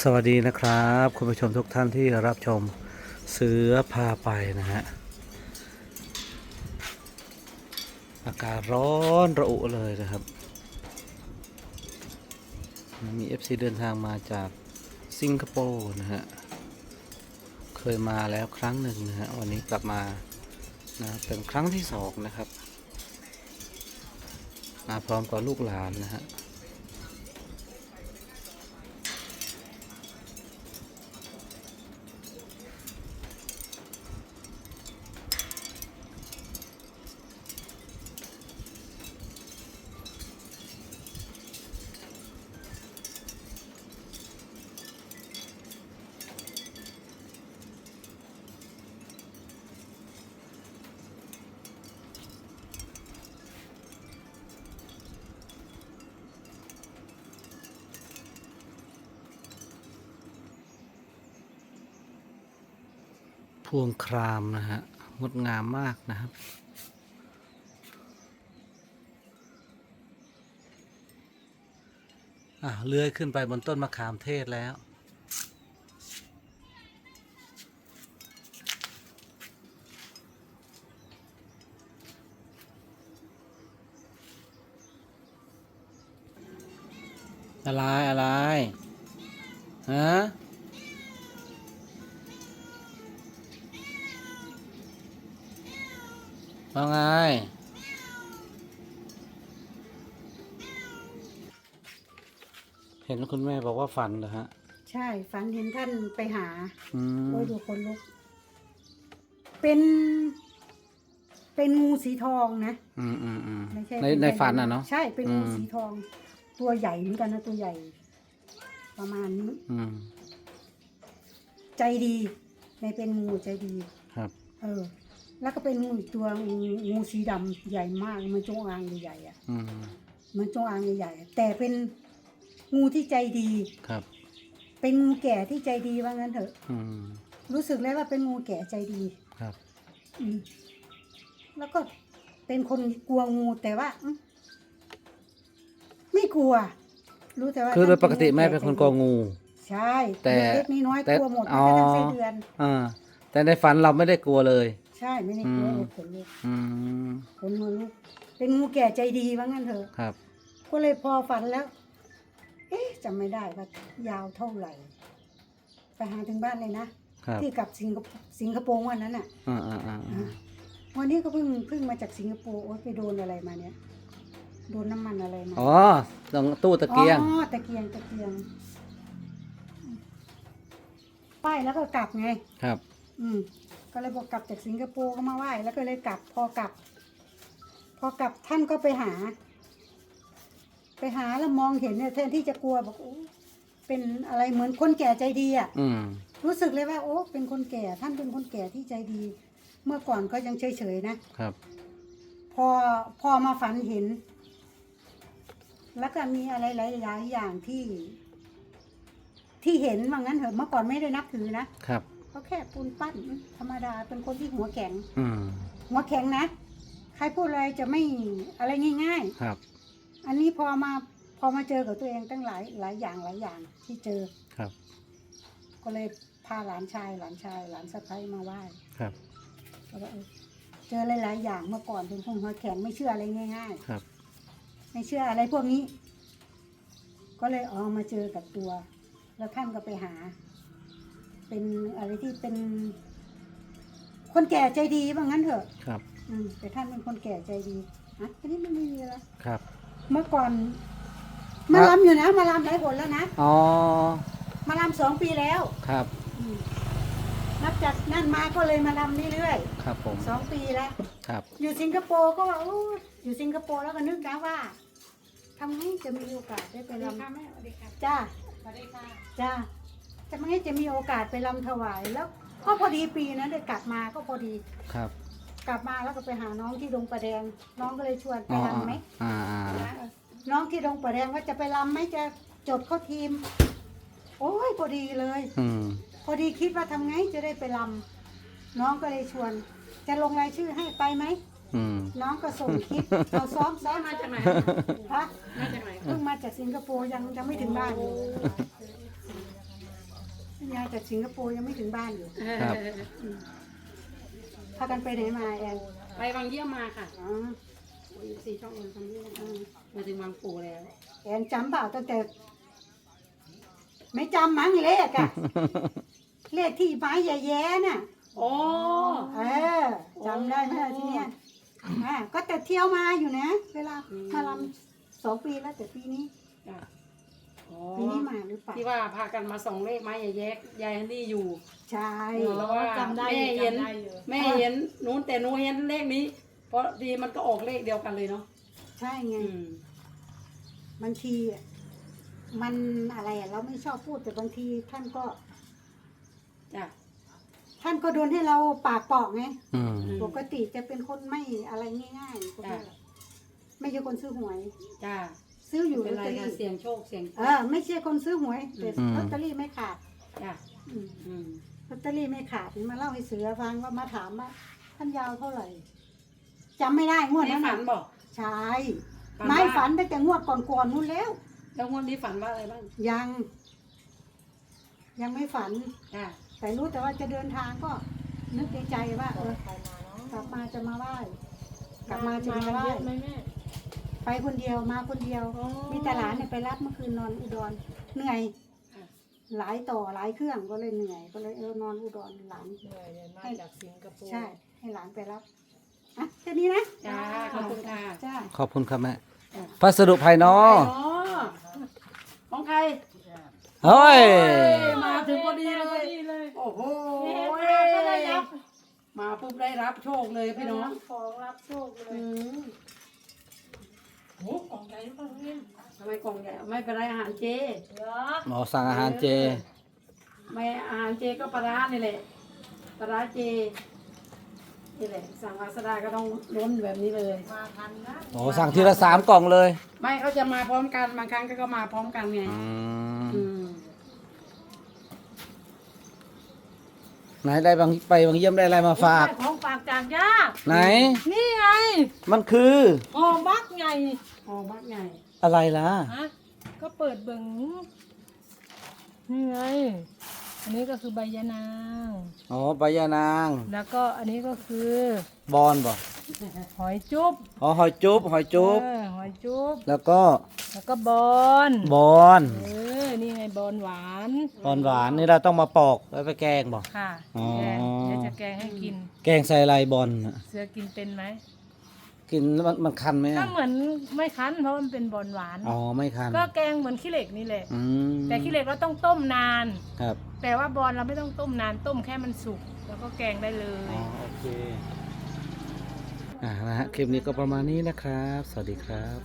สวัสดีนะครับ คุณผู้ชมทุกท่านที่รับชมเสือพาไปนะฮะ อากาศร้อนระอุเลยนะครับ มี FC เดินทางมาจากสิงคโปร์นะฮะ เคยมาแล้วครั้งหนึ่งนะฮะ วันนี้กลับมานะเป็นครั้งที่สองนะครับ มาพร้อมกับลูกหลานนะฮะ พวงครามนะฮะงดงามมากนะครับ อะเลื้อยขึ้นไปบนต้นมะขามเทศแล้วอะไร อะไร ฮะ ว่าไง เห็นคุณแม่บอกว่าฝันเหรอฮะ ใช่ฝันเห็นท่านไปหาอืม โอ้ยดูคนลุก เป็น เป็นงูสีทองนะอืมอืมอืมไม่ใช่ในเป็ในฝันอะเนาะ ใช่เป็นงูอืม สีทอง ตัวใหญ่เหมือนกันนะตัวใหญ่ ประมาณนี้อืม ใจดีในเป็นงูใจดี ครับ เออ แล้วก็เป็นงูอีกตัวงูงูสีดำใหญ่มากเหมันจงอางใหญ่ๆอะอืมเหมันจงอางใหญ่ๆอะแต่เป็นงูที่ใจดี ครับ เป็นงูแก่ที่ใจดีว่างั้นเถอะ อืมรู้สึกแล้วว่าเป็นงูแก่ใจดี ครับ อืมแล้วก็เป็นคนกลัวงูแต่ว่าอืมไม่กลัว รู้แต่ว่าคือโดยปกติแม่ท่าเป็นคนกลัวงู ใช่แต่เล็กๆน้อยๆแต่กลัวหมดอ๋อแม้กระทั่งไส้เดือน อ่าแต่ในฝันเราไม่ได้กลัวเลยใช่ไม่ได้กลัวอืมเลยขนลุกอืมขนหัวลุก เป็นงูแก่ใจดีว่างั้นเถอะ ครับ ก็เลยพอฝันแล้ว เอ๊ะจำไม่ได้ว่ายาวเท่าไหร่ ไปหาถึงบ้านเลยนะ ครับที่กลับสิงคโปร์สิงคโปร์วันนั้นอะ อ่าอ่าอ่าอ่าวันนี้ก็เพิ่งเพิ่งมาจากสิงคโปร์โอ๊ยไปโดนอะไรมาเนี่ย โดนน้ำมันอะไรมาอ๋อตรงตู้ตะเกียง อ๋อตะเกียงตะเกียง ป้ายแล้วก็กลับไง ครับ อืม ก็เลยบอกกลับจากสิงคโปร์ก็มาไหว้แล้วก็เลยกลับพอกลับ พอกลับท่านก็ไปหา ไปหาแล้วมองเห็นเนี่ยแทนที่จะกลัวบอกโอ้เป็นอะไรเหมือนคนแก่ใจดีอะอืมรู้สึกเลยว่า โอ้เป็นคนแก่ท่านเป็นคนแก่ที่ใจดี เมื่อก่อนก็ยังเฉยๆนะครับ พอพอมาฝันเห็น แล้วก็มีอะไรหลายๆอย่างที่ ที่เห็นว่างั้นเถอะเมื่อก่อนไม่ได้นับถือนะ ครับ เขาแค่ปูนปั้นธรรมดาเป็นคนที่หัวแข็ง อืมหัวแข็งนะ ใครพูดอะไรจะไม่อะไรง่าย ครับ ๆ อันนี้พอมาพอมาเจอกับตัวเองตั้งหลายหลายอย่างหลายอย่างที่เจอ ครับ ก็เลยพาหลานชายหลานชาย หลานสะใภ้มาไหว้ครับก็เลยเออเจอหลายๆอย่างเมื่อก่อนเป็นคนหัวแข็งไม่เชื่ออะไรง่าย ๆ ครับ ไม่เชื่ออะไรพวกนี้ ก็เลยเอามาเจอกับตัว แล้วท่านก็ไปหา เป็นอะไรที่เป็นคนแก่ใจดีว่างั้นเถอะ ครับ อืมแต่ท่านเป็นคนแก่ใจดีอะอันนี้มันไม่มีแล้วครับ เมื่อก่อน มาลำอยู่นะ มาลำหลายคนแล้วนะ อ๋อ มาลำสองปีแล้ว ครับ อืมนับจากนั่นมาก็เลยมาลำเรื่อยครับผม ๆสองปีแล้ว ครับ อยู่สิงคโปร์ก็ว่าโอ้อยู่สิงคโปร์แล้วก็นึกนะว่าทำให้จะมีโอกาสได้ไปรำจ้าจ้า ทำให้จะมีโอกาสไปรำถวายแล้วก็พอดีปีนั้นได้กลับมาก็พอดี ครับ กลับมาแล้วก็ไปหาน้องที่ดงประแดง น้องก็เลยชวนไปอ๋อรำไหมอ่าอ่าน้องที่ดงประแดงว่าจะไปรำไหมจะจดเข้าทีม โอ้ยพอดีเลย อืมพอดีคิดว่าทำไงจะได้ไปรำน้องก็เลยชวน จะลงรายชื่อให้ไปไหมอืมน้องก็ส่งคลิปเราซ้อมซ้อมมาจากไหนฮะมาจากไหนเพิ่งมาจากสิงคโปร์ยังยังไม่ถึงบ้านเลย ยายจากสิงคโปร์ยังไม่ถึงบ้านอยู่ครับ พากันไปไหนมาแอนไปบางเยี่ยมมาค่ะอ๋อสี่ช่องเอ็นทำเยี่ยมมาถึงบางปูแล้ว แอนจำเปล่าตั้งแต่ ไม่จำมั้งเลขอะ เลขที่ไม้แย่ๆน่ะ โอ้ เออจำได้ไหมล่ะที่เนี้ยอ่าก็แต่เที่ยวมาอยู่นะ เวลามาลำสองปีแล้วแต่ปีนี้ จ้ะ อ๋อปีนี้มาหรือเปล่าที่ว่าพากันมาส่องเลขไม้ยายแยกยายฮันนี่อยู่ใช่ แล้วว่าจำได้แม่อยู่เห็นจำได้อยู่ แม่เห็นนู้นแต่หนู้เห็นเลขนี้ เพราะดีมันก็ออกเลขเดียวกันเลยเนาะใช่ไง อืม บางทีอะมันอะไรอะเราไม่ชอบพูดแต่บางทีท่านก็ จ้ะท่านก็โดนให้เราปากเปอกไง อืม อืม ปกติจะเป็นคนไม่อะไรง่ายๆก็ไม่ไม่ใช่คนซื้อหวย จ้ะ ซื้ออยู่เป็ลนอตไรเตอคะรี่เสียงโชคเสียงเออไม่ใช่คนซื้อหวยแต่อืม ลอตเตอรี่ไม่ขาดจ้ะอืมอืมลอตเตอรี่ไม่ขาดมาเล่าให้เสือฟังว่ามาถามว่าท่านยาวเท่าไหร่จำไม่ได้งวดในนั้นฝัน่ะนบอกใช่ฝันไม่ว่าฝันตั้งแต่งวดก่อนๆนู้นแล้ว แล้วงวดนี้ฝันว่าอะไรบ้างยัง ยังไม่ฝัน จ้ะแต่รู้แต่ว่าจะเดินทางก็ นึกในใจว่าเออกลับมาจะมาไหว้กลับมาจะมาไหว้ เยอะไหมแม่ ไปคนเดียวมาคนเดียวอ๋อมีแต่หลานเนี่ยไปรับเมื่อคืนนอนอุดรเหนื่อยค่ะหลายต่อหลายเครื่องก็เลยเหนื่อย ก็เลยเออนอนอุดรหลานเหนื่อยเลยมาจากสิงคโปร์ใช่ ให้หลานไปรับอะแค่นี้นะจ้าขอบคุณค่ะจ้าขอบคุณครับแม่จ้ะพัสดุภายนออ๋อของใครเฮ้ยมาถึงพอดีเลยดีเลยโอ้โหเห็นมาก็ได้รับมาปุ๊บได้รับโชคเลยพี่น้องของรับโชคเลอืย ม โอ้ของใหญ่มากเลย ทำ ไมกล่องใหญ่ไม่เป็นไรอาหารเจ เหรอหมอสั่งอาหารเจ ไม่อาหารเจก็ปลาร้านี่แหละปลาร้าเจนี่แหละสั่งลาซาด้าก็ต้องล้นแบบนี้เลย มาทันนะโอ้สั่งทีละสามกล่องเลย ไม่เขาจะมาพร้อมกันบางครั้งก็มาพร้อมกันไงอืมอืม ไหนได้บางไปบางเยี่ยมได้อะไรมาฝาก ได้ของฝากจากย่าไหน นี่ไงมันคือห่อบักไงหอมมากไงอะไรล่ะ ฮะก็เปิดเบิ่งนี่ไง อันนี้ก็คือใบยะนาง อ๋อใบยานาง แล้วก็อันนี้ก็คือบอนบ่หอยจุ๊บอ๋อหอยจุ๊บหอยจุ๊บเออหอยจุ๊บแล้วก็แล้วก็บอนบอนเออนี่ไงบอนหวานบอนหวานนี่เราต้องมาปอกแล้วไปแกงบ่ ค่ะอ๋อ แกงเดี๋ยวจะแกงให้กิน แกงใส่อะไรบอนน่ะเสือกินเป็นไหม กินแล้วมันมันคันไหมก็อะเหมือนไม่คั้นเพราะมันเป็นบอนหวาน อ๋อไม่คันก็แกงเหมือนขี้เหล็กนี่แหละ อืมแต่ขี้เหล็กเราต้องต้มนาน ครับแต่ว่าบอลเราไม่ต้องต้มนานต้มแค่มันสุก แล้วก็แกงได้เลย อ๋อโอเคอ่านะฮะคลิปนี้ก็ประมาณนี้นะครับ สวัสดีครับ